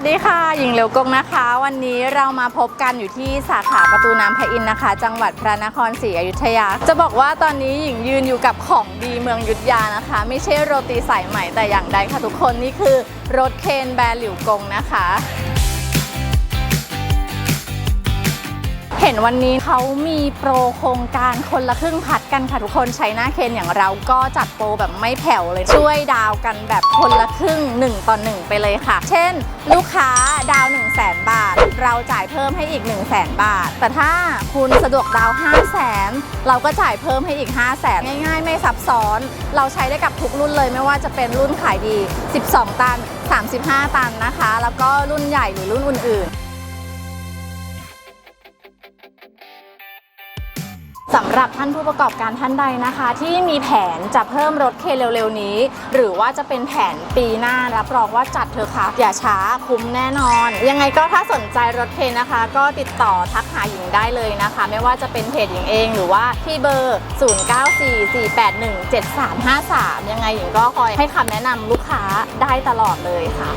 วัสดีค่ะ หญิงเหลวกงนะคะ วันนี้เรามาพบกันอยู่ที่สาขาประตูน้ำพระอินทร์นะคะ จังหวัดพระนครศรีอยุธยา จะบอกว่าตอนนี้หญิงยืนอยู่กับของดีเมืองยุทธยานะคะ ไม่ใช่โรตีสายใหม่แต่อย่างใดค่ะทุกคนนี่คือรถเคนแบรนด์หลิวกงนะคะ ห็นวันนี้เขามีโปรโครงการคนละครึ่งพัดกันค่ะทุกคนใช้หน้าเคนอย่างเราก็จัดโปรแบบไม่แผ่วเลย ช่วยดาวกันแบบคนละครึ่ง 1 ต่อ 1 ไปเลยค่ะ เช่น ลูกค้าดาว 1 0 0 0 0แบาท เราจ่ายเพิ่มให้อีก 1 0 0 0 0แบาท แต่ถ้าคุณสะดวกดาว 5 0 0 0 0 0เราก็จ่ายเพิ่มให้อีก 5 0 0 0 0 0ง่ายๆ ไม่ซับซ้อน เราใช้ได้กับทุกรุ่นเลยไม่ว่าจะเป็นรุ่นขายดี 12 ตัน 35 ตันนะคะ แล้วก็รุ่นใหญ่หรือรุ่นอื่นๆ สำหรับท่านผู้ประกอบการท่านใดนะคะ ที่มีแผนจะเพิ่มรถเคเร็วๆนี้ หรือว่าจะเป็นแผนปีหน้ารับรองว่าจัดเถอะค่ะ อย่าช้าคุ้มแน่นอน ยังไงก็ถ้าสนใจรถเคนนะคะ ก็ติดต่อทักหาหญิงได้เลยนะคะ ไม่ว่าจะเป็นเพจหญิงเองหรือว่าที่เบอร์ 0944817353 ยังไงหญิงก็คอยให้คำแนะนำลูกค้าได้ตลอดเลยค่ะ